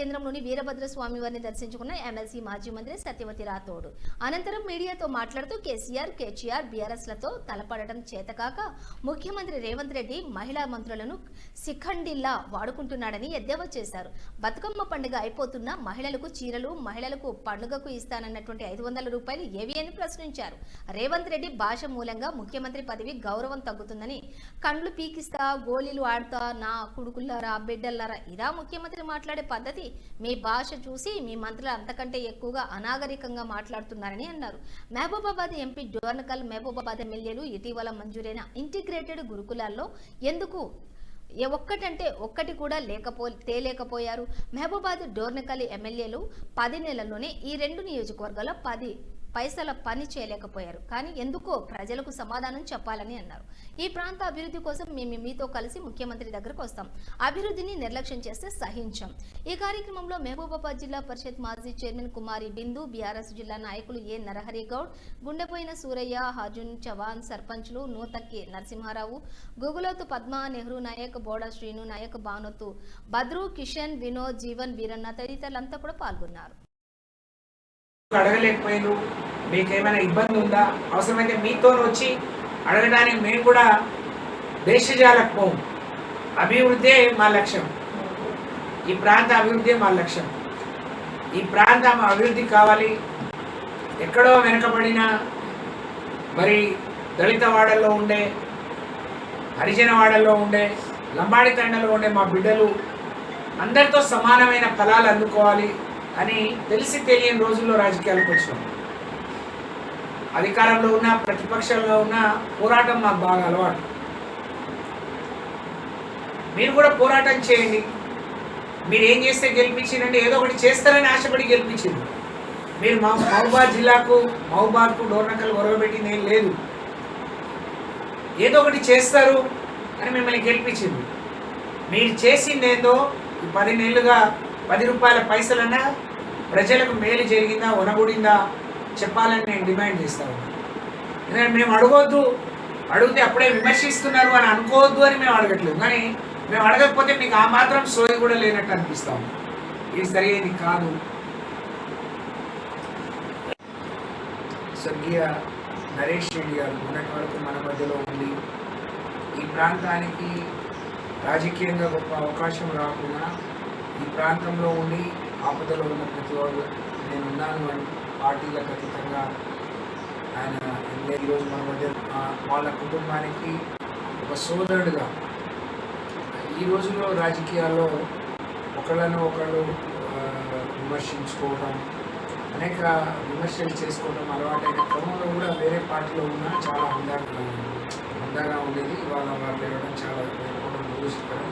కేంద్రంలోని వీరభద్ర స్వామి వారిని దర్శించుకున్న ఎమ్మెల్సీ మాజీ మంత్రి సత్యవతి రాథోడ్. అనంతరం మీడియాతో మాట్లాడుతూ కేసీఆర్ కేటీఆర్ బీఆర్ఎస్లతో తలపడటం చేతకాక ముఖ్యమంత్రి రేవంత్ రెడ్డి మహిళా మంత్రులను శిఖండిల్లా వాడుకుంటున్నాడని ఎద్దేవా చేశారు. బతుకమ్మ పండుగ అయిపోతున్న మహిళలకు చీరలు మహిళలకు పండుగకు ఇస్తానన్నటువంటి ఐదు వందల రూపాయలు ఏవి అని ప్రశ్నించారు. రేవంత్ రెడ్డి భాష మూలంగా ముఖ్యమంత్రి పదవి గౌరవం తగ్గుతుందని కండ్లు పీకిస్తా గోళీలు ఆడతా నా కొడుకుల్లారా బిడ్డల్లారా ఇదా ముఖ్యమంత్రి మాట్లాడే పద్ధతి మీ భాష చూసి మీ మంత్రులు అంతకంటే ఎక్కువగా అనాగరికంగా మాట్లాడుతున్నారని అన్నారు. మహబూబాబాద్ ఎంపీ డోర్నకల్ మహబూబాబాద్ ఎమ్మెల్యేలు ఇటీవల మంజూరైన ఇంటిగ్రేటెడ్ గురుకులాల్లో ఎందుకు ఏ ఒక్కటంటే ఒక్కటి కూడా లేకపో తేలేకపోయారు. మహబూబాద్ డోర్నకల్ ఎమ్మెల్యేలు పది నెలల్లోనే ఈ రెండు నియోజకవర్గాల్లో పది పైసల పని చేయలేకపోయారు. కానీ ఎందుకో ప్రజలకు సమాధానం చెప్పాలని అన్నారు. ఈ ప్రాంత అభివృద్ధి కోసం మేము మీతో కలిసి ముఖ్యమంత్రి దగ్గరకు వస్తాం. అభివృద్ధిని నిర్లక్ష్యం చేస్తే సహించాం. ఈ కార్యక్రమంలో మహబూబాబాద్ జిల్లా పరిషత్ మాజీ చైర్మన్ కుమారి బిందు బీఆర్ఎస్ జిల్లా నాయకులు ఏ నరహరి గౌడ్ గుండెపోయిన సూరయ్య హాజున్ చవాన్ సర్పంచ్లు నూతక్కి నరసింహారావు గుగులోతు పద్మ నెహ్రూ నాయక్ బోడా శ్రీను నాయక్ బానోతు బద్రు కిషన్ వినోద్ జీవన్ వీరన్న తదితరులంతా కూడా పాల్గొన్నారు. అడగలేకపోయారు మీకేమైనా ఇబ్బంది ఉందా? అవసరమైతే మీతో వచ్చి అడగడానికి మేము కూడా దేశజాలకు పోం. అభివృద్ధే మా లక్ష్యం. ఈ ప్రాంత అభివృద్ధి మా లక్ష్యం. ఈ ప్రాంతం అభివృద్ధి కావాలి. ఎక్కడో వెనకబడిన మరి దళిత వాడల్లో ఉండే హరిజన వాడల్లో ఉండే లంబాడి తండలో ఉండే మా బిడ్డలు అందరితో సమానమైన ఫలాలు అందుకోవాలి అని తెలిసి తెలియని రోజుల్లో రాజకీయాలకు వచ్చాం. అధికారంలో ఉన్న ప్రతిపక్షంలో ఉన్న పోరాటం మాకు బాగా అలవాటు. మీరు కూడా పోరాటం చేయండి. మీరు ఏం చేస్తే గెలిపించిందంటే ఏదో ఒకటి చేస్తారని ఆశపడి గెలిపించింది మీరు మా మహబూబాద్ జిల్లాకు మహబూబాద్కు డోర్నకల్ గొరవబెట్టింది ఏం లేదు. ఏదో ఒకటి చేస్తారు అని మిమ్మల్ని గెలిపించింది మీరు చేసింది ఏందో ఈ పది నెలలుగా పది రూపాయల పైసలన్నా ప్రజలకు మేలు జరిగిందా ఉనగూడిందా చెప్పాలని నేను డిమాండ్ చేస్తాను ఎందుకంటే మేము అడగొద్దు. అడిగితే అప్పుడే విమర్శిస్తున్నారు అని అనుకోవద్దు అని మేము అడగట్లేదు. కానీ మేము అడగకపోతే మీకు ఆ మాత్రం సోయి కూడా లేనట్టు అనిపిస్తాం ఇది సరైనది కాదు. స్వర్గీయ నరేష్ రెడ్డి గారు మొన్నటి వరకు మన మధ్యలో ఉండి ఈ ప్రాంతానికి రాజకీయంగా గొప్ప అవకాశం రాకుండా ఈ ప్రాంతంలో ఉండి ఆపదలో ఉన్న ప్రతి వాళ్ళు నేను ఉన్నాను అని పార్టీలకు అతీతంగా ఆయన ఎమ్మెల్యే ఈరోజు మన మధ్య వాళ్ళ కుటుంబానికి ఒక సోదరుడుగా. ఈ రోజుల్లో రాజకీయాల్లో ఒకళ్ళను ఒకళ్ళు విమర్శించుకోవడం అనేక విమర్శలు చేసుకోవడం అలవాటైన క్రమంలో కూడా వేరే పార్టీలో ఉన్నా చాలా హుందాగా హుందాగా ఉండేది. ఇవాళ వాళ్ళు లేవడం చాలా దురదృష్టకరం